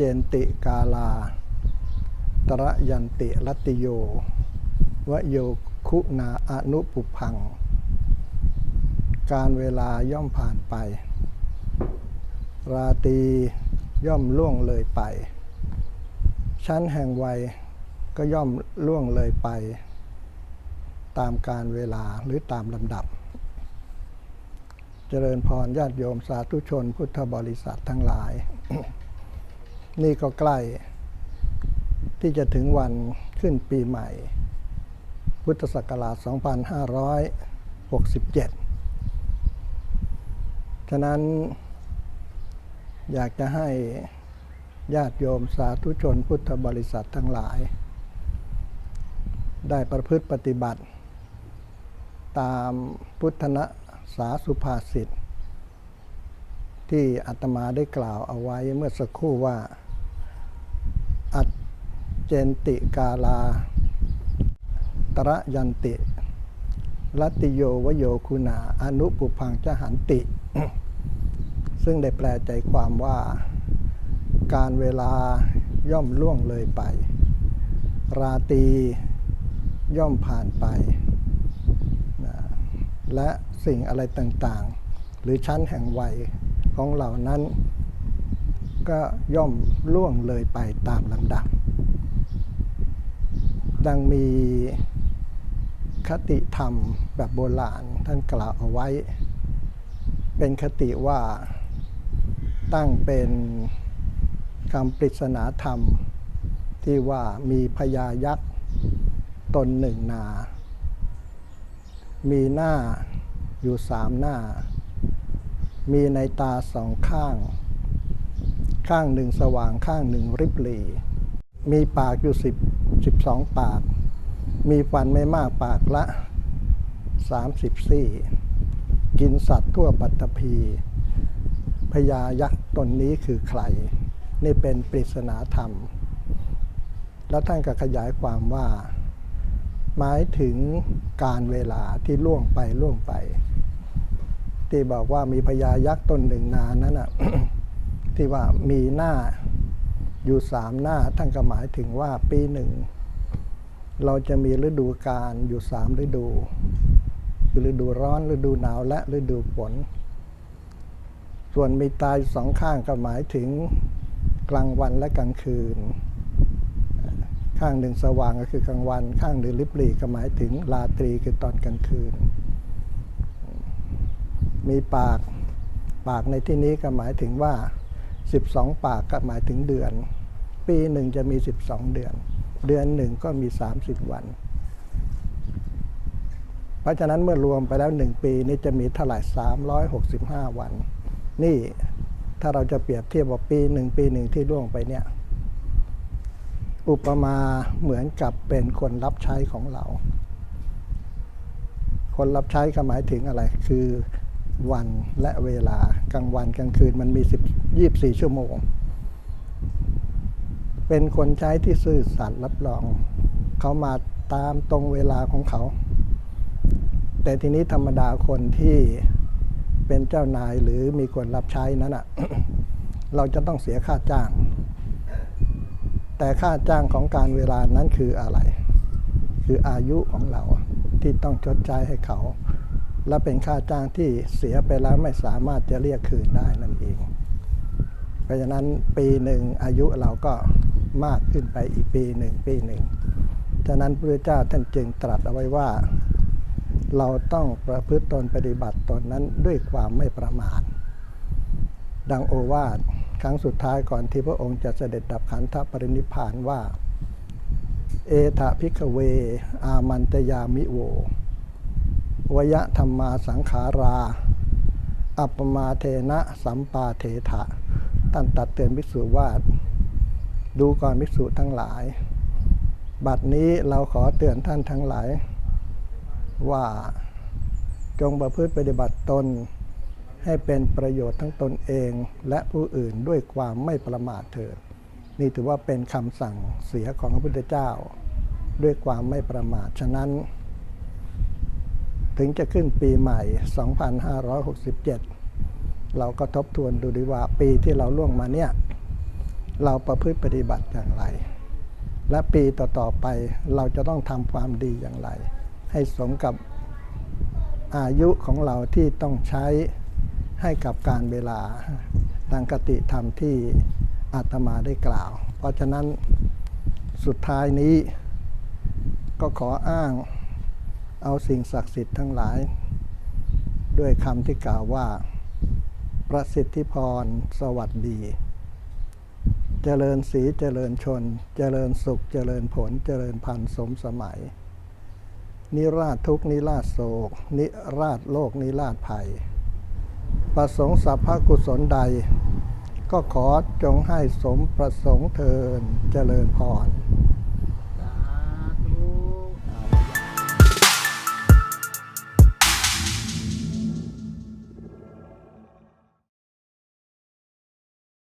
เจนติกาลา ตระยันติรัติโยวโยคุณาอนุปุพัง การเวลาย่อมผ่านไป ราตีย่อมล่วงเลยไป ชั้นแห่งวัยก็ย่อมล่วงเลยไป ตามการเวลาหรือตามลำดับ เจริญพรญาติโยมสาธุชนพุทธบริษัททั้งหลาย นี่ก็ใกล้ ที่จะถึงวันขึ้นปีใหม่ พุทธศักราช 2567 ฉะนั้นอยากจะให้ญาติโยมสาธุชนพุทธบริษัททั้งหลาย ได้ประพฤติปฏิบัติ ตามพุทธนะสาสุภาษิตที่อาตมาได้กล่าวเอาไว้เมื่อสักครู่ว่า อัจเจนติกาลา ตระยันติรัติโยวโยคุณาอนุปุพังจหันติ ซึ่งได้แปลใจความว่า การเวลาย่อมล่วงเลยไป ราตรีย่อมผ่านไปนะและสิ่งอะไรต่างๆ หรือชั้นแห่งวัยของเหล่านั้น ก็ย่อมล่วงเลยไปตามลำดับ ดังมีคติธรรมแบบโบราณท่านกล่าวเอาไว้ เป็นคติว่าตั้งเป็นคำปริศนาธรรม ที่ว่ามีพญายักษ์ตนหนึ่งนา มีหน้าอยู่สามหน้า มีในตาสองข้าง ข้างหนึ่งสว่างข้างหนึ่งริบหรี่มีปากอยู่สิบสิบสองปาก มีฟันไม่มากปากละสามสิบซี่ กินสัตว์ทั่วปัตตภีพญายักษ์ตนนี้คือใคร นี่เป็นปริศนาธรรม แล้วท่านก็ขยายความว่า หมายถึงการเวลาที่ล่วงไปล่วงไป ที่บอกว่ามีพญายักษ์ตนหนึ่งนานนั้นน่ะ ที่ว่ามีหน้าอยู่สามหน้าท่านก็หมายถึงว่าปีหนึ่ง เราจะมีฤดูกาลอยู่สามฤดูคือฤดูร้อนฤดูหนาวและฤดูฝนส่วนมีตาสองข้างก็หมายถึงกลางวันและกลางคืน ข้างหนึ่งสว่างก็คือกลางวัน ข้างหนึ่งริบหรี่ก็หมายถึงราตรีคือตอนกลางคืน มีปากปากในที่นี้ก็หมายถึงว่า 12 ปากก็หมายถึงเดือน ปีหนึ่งจะมี 12 เดือน เดือนหนึ่งก็มี 30 วัน เพราะฉะนั้นเมื่อรวมไปแล้ว 1 ปีนี้จะมีเท่าไหร่365 วัน นี่ถ้าเราจะเปรียบเทียบว่าปีหนึ่งปีหนึ่งที่ล่วงไปเนี่ย อุปมาเหมือนกับเป็นคนรับใช้ของเรา คนรับใช้ก็หมายถึงอะไรคือ วันและเวลากลางวันกลางคืนมันมี10 24 ชั่วโมง เป็นคนใช้ที่ซื่อสัตย์รับรอง เขามาตามตรงเวลาของเขา แต่ทีนี้ธรรมดาคนที่เป็นเจ้านายหรือมีคนรับใช้นั้นอะเราจะต้องเสียค่าจ้าง แต่ค่าจ้างของการเวลานั้นคืออะไร คืออายุของเราที่ต้องชดใช้ให้เขา และเป็นค่าจ้างที่เสียไปแล้วไม่สามารถจะเรียกคืนได้นั่นเอง เพราะฉะนั้นปีหนึ่งอายุเราก็มากขึ้นไปอีกปีหนึ่งปีหนึ่งฉะนั้นพระเจ้าท่านจึงตรัสเอาไว้ว่า เราต้องประพฤติตนปฏิบัติตนนั้นด้วยความไม่ประมาทดังโอวาทครั้งสุดท้ายก่อนที่พระองค์จะเสด็จดับขันธปรินิพานว่า เอทะพิกเว อามันตยามิโว วยธรรมาสังขารา อัปมาเทนะสัมปาเทถะท่านตัดเตือนภิกษุว่าดูก่อนภิกษุทั้งหลาย บัดนี้เราขอเตือนท่านทั้งหลาย ว่าจงประพฤติปฏิบัติตน ให้เป็นประโยชน์ทั้งตนเองและผู้อื่นด้วยความไม่ประมาทเถิด นี่ถือว่าเป็นคำสั่งเสียของพระพุทธเจ้า ด้วยความไม่ประมาทฉะนั้น ถึงจะขึ้นปีใหม่ 2567 เราก็ทบทวนดูดีว่าปีที่เราล่วงมาเนี่ย เราประพฤติปฏิบัติอย่างไร และปีต่อๆไปเราจะต้องทำความดีอย่างไร ให้สมกับอายุของเราที่ต้องใช้ให้กับการเวลาดังกติธรรมที่อาตมาได้กล่าว เพราะฉะนั้นสุดท้ายนี้ก็ขออ้าง เอาสิ่งศักดิ์สิทธิ์ทั้งหลาย ด้วยคำที่กล่าวว่า ประสิทธิพร สวัสดี เจริญสีเจริญชน เจริญสุข เจริญผล เจริญพันธุ์สมสมัย นิราชทุกนิราชโศก นิราชโลกนิราชภัย ประสงค์สัพพกุศลใด ก็ขอจงให้สมประสงค์เทินเจริญพร